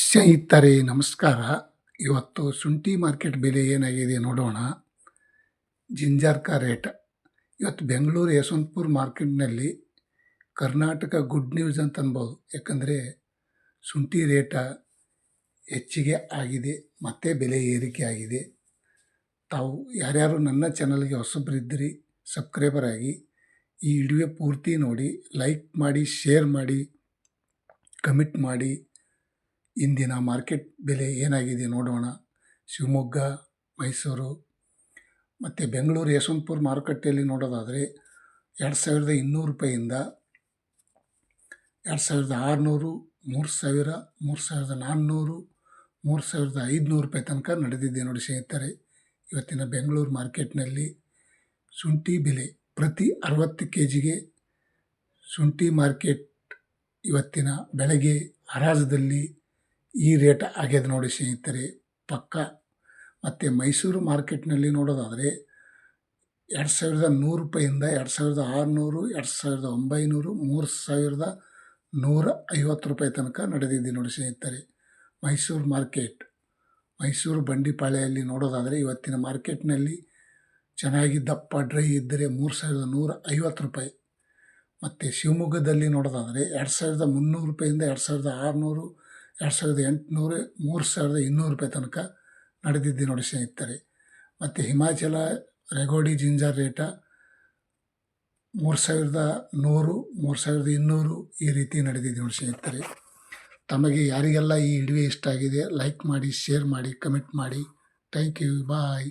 ಸ್ನೇಹಿತರೆ, ನಮಸ್ಕಾರ. ಇವತ್ತು ಶುಂಠಿ ಮಾರ್ಕೆಟ್ ಬೆಲೆ ಏನಾಗಿದೆ ನೋಡೋಣ. ಜಿಂಜರ್ಕ ರೇಟ್. ಇವತ್ತು ಬೆಂಗಳೂರು ಯಶವಂತಪುರ ಮಾರ್ಕೆಟ್ನಲ್ಲಿ ಕರ್ನಾಟಕ ಗುಡ್ ನ್ಯೂಸ್ ಅಂತ ಅನ್ಬೋದು. ಯಾಕಂದರೆ ಶುಂಠಿ ರೇಟ ಹೆಚ್ಚಿಗೆ ಆಗಿದೆ, ಮತ್ತು ಬೆಲೆ ಏರಿಕೆ ಆಗಿದೆ. ತಾವು ಯಾರ್ಯಾರು ನನ್ನ ಚಾನಲ್ಗೆ ಹೊಸಬ್ರಿದ್ದಿರಿ, ಸಬ್ಸ್ಕ್ರೈಬರ್ ಆಗಿ ಈ ವಿಡಿಯೋ ಪೂರ್ತಿ ನೋಡಿ, ಲೈಕ್ ಮಾಡಿ, ಶೇರ್ ಮಾಡಿ, ಕಮೆಂಟ್ ಮಾಡಿ. ಇಂದಿನ ಮಾರ್ಕೆಟ್ ಬೆಲೆ ಏನಾಗಿದೆ ನೋಡೋಣ. ಶಿವಮೊಗ್ಗ, ಮೈಸೂರು ಮತ್ತು ಬೆಂಗಳೂರು ಯಶವಂತಪುರ ಮಾರುಕಟ್ಟೆಯಲ್ಲಿ ನೋಡೋದಾದರೆ ಎರಡು ಸಾವಿರದ ಇನ್ನೂರು ರೂಪಾಯಿಂದ ಎರಡು ಸಾವಿರದ ಆರುನೂರು, ಮೂರು ಸಾವಿರ, ಮೂರು ಸಾವಿರದ ನಾನ್ನೂರು, ಮೂರು ಸಾವಿರದ ಐದುನೂರು ರೂಪಾಯಿ ತನಕ ನಡೆದಿದೆ ನೋಡಿ ಸ್ನೇಹಿತರೆ. ಇವತ್ತಿನ ಬೆಂಗಳೂರು ಮಾರ್ಕೆಟ್ನಲ್ಲಿ ಶುಂಠಿ ಬೆಲೆ ಪ್ರತಿ ಅರವತ್ತು ಕೆ ಜಿಗೆ ಶುಂಠಿ ಮಾರ್ಕೆಟ್ ಇವತ್ತಿನ ಬೆಳಗ್ಗೆ ಹರಾಜದಲ್ಲಿ ಈ ರೇಟ್ ಆಗ್ಯದ ನೋಡಿ ಸ್ನೇಹಿತರೆ, ಪಕ್ಕ ಮತ್ತು ಮೈಸೂರು ಮಾರ್ಕೆಟ್ನಲ್ಲಿ ನೋಡೋದಾದರೆ ಎರಡು ಸಾವಿರದ ನೂರು ರೂಪಾಯಿಂದ ಎರಡು ಸಾವಿರದ ಆರುನೂರು, ಎರಡು ಸಾವಿರದ ಒಂಬೈನೂರು, ಮೂರು ಸಾವಿರದ ನೂರ ಐವತ್ತು ರೂಪಾಯಿ ತನಕ ನಡೆದಿದೆ ನೋಡಿ ಸ್ನೇಹಿತರೆ. ಮೈಸೂರು ಮಾರ್ಕೆಟ್, ಮೈಸೂರು ಬಂಡಿಪಾಳ್ಯಲ್ಲಿ ನೋಡೋದಾದರೆ ಇವತ್ತಿನ ಮಾರ್ಕೆಟ್ನಲ್ಲಿ ಚೆನ್ನಾಗಿ ದಪ್ಪ, ಡ್ರೈ ಇದ್ದರೆ ಮೂರು ಸಾವಿರದ ನೂರ ಐವತ್ತು ರೂಪಾಯಿ. ಮತ್ತು ಶಿವಮೊಗ್ಗದಲ್ಲಿ ನೋಡೋದಾದರೆ ಎರಡು ಸಾವಿರದ ಮುನ್ನೂರು ರೂಪಾಯಿಂದ ಎರಡು ಸಾವಿರದ ಆರುನೂರು ಎರಡು ಸಾವಿರದ ಎಂಟುನೂರು, ಮೂರು ಸಾವಿರದ ಇನ್ನೂರು ರೂಪಾಯಿ ತನಕ ನಡೆದಿದ್ದು ನೋಡಿ ಸ್ನೇಹಿತರೆ. ಮತ್ತು ಹಿಮಾಚಲ ರೆಗೋಡಿ ಜಿಂಜರ್ ರೇಟ ಮೂರು ಸಾವಿರದ ನೂರು, ಮೂರು ಸಾವಿರದ ಇನ್ನೂರು ಈ ರೀತಿ ನಡೆದಿದ್ದು ನೋಡಿ ಸ್ನೇಹಿತರೆ. ತಮಗೆ ಯಾರಿಗೆಲ್ಲ ಈ ವಿಡಿಯೋ ಇಷ್ಟ ಆಗಿದೆ ಲೈಕ್ ಮಾಡಿ ಶೇರ್ ಮಾಡಿ ಕಮೆಂಟ್ ಮಾಡಿ. Thank you bye